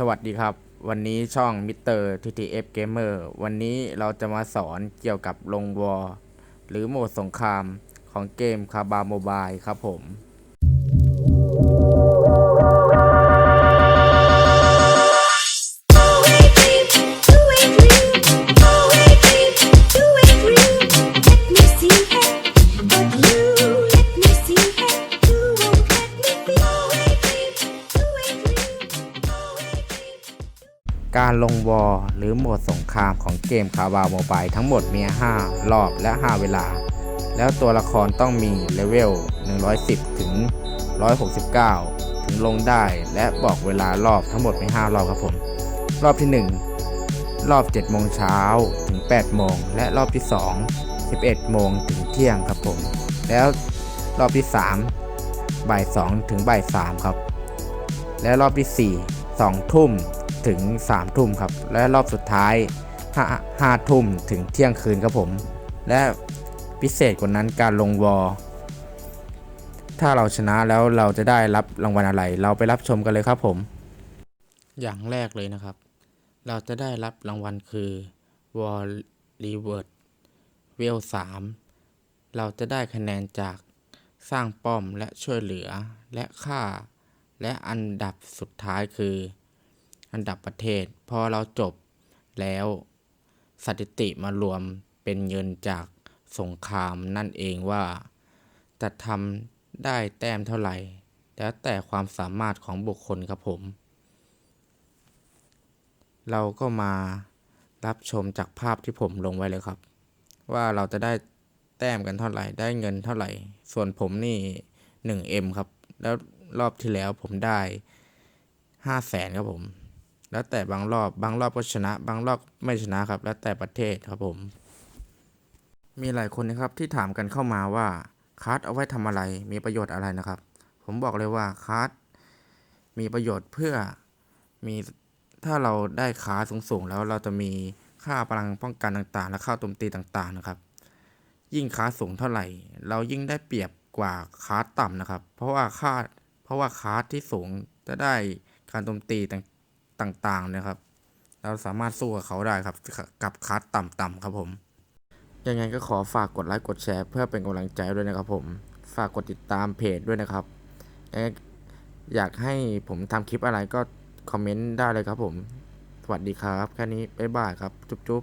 สวัสดีครับ วันนี้ช่องมิเตอร์ TTF Gamer วันนี้เราจะมาสอนเกี่ยวกับลงวอร์หรือโหมดสงครามของเกมคาบาโมบายครับผม การลงวอร์หรือโหมดสงครามของเกมคาบาโมบายทั้งหมดมี 5 รอบและ 5 เวลา แล้วตัวละครต้องมีเลเวล 110 ถึง 169 ถึงลงได้และบอกเวลารอบทั้งหมดมี 5 รอบครับผม รอบที่ 1 รอบ 7 โมงเช้าถึง 8 โมง และรอบที่ 2 11 โมงถึงเที่ยงครับผม แล้วรอบที่ 3 บ่าย 2 ถึงบ่าย 3 ครับ และรอบที่ 4 2 ทุ่ม ถึง3ทุ่มครับ และรอบสุดท้าย5 5ทุ่มถึงเที่ยงคืนครับผม และพิเศษกว่านั้นการลงวอถ้าเราชนะแล้วเราจะได้รับรางวัลอะไร เราไปรับชมกันเลยครับผม อย่างแรกเลยนะครับ เราจะได้รับรางวัลคือ War Reward เวล3เราจะได้คะแนนจากสร้างป้อมและช่วยเหลือและค่า และอันดับสุดท้ายคือ อันดับประเทศ พอเราจบแล้วสถิติมารวมเป็นเงินจากสงครามนั่นเองว่า จะทำได้แต้มเท่าไหร่ แล้วแต่ความสามารถของบุคคลครับผม เราก็มารับชมจากภาพที่ผมลงไว้เลยครับ ว่าเราจะได้แต้มกันเท่าไหร่ ได้เงินเท่าไหร่ ส่วนผมนี่ 1M ครับ แล้วรอบที่แล้วผมได้ 5 0 0แสนครับผม แล้วแต่บางรอบบางรอบก็ชนะ บางรอบไม่ชนะครับ แล้วแต่ประเทศครับผม มีหลายคนนะครับที่ถามกันเข้ามาว่าคัสเอาไว้ทำอะไร มีประโยชน์อะไรนะครับ ผมบอกเลยว่าคัสมีประโยชน์เพื่อมีถ้าเราได้คาสูงๆ แล้วเราจะมีค่าพลังป้องกันต่างๆ และค่าโจมตีต่างๆนะครับ ยิ่งคาสูงเท่าไหร่ เรายิ่งได้เปรียบกว่าคาต่ำนะครับ เพราะว่าค่าเพราะว่าคาที่สูงจะได้การโจมตีต่าง ต่างๆนะครับเราสามารถสู้กับเขาได้ครับกับคัสต่ำๆครับผม ยังไงก็ขอฝากกดไลค์กดแชร์ เพื่อเป็นกำลังใจด้วยนะครับผม ฝากกดติดตามเพจด้วยนะครับ อยากให้ผมทำคลิปอะไรก็คอมเมนต์ได้เลยครับผม สวัสดีครับ แค่นี้บ๊ายบายครับ จุ๊บ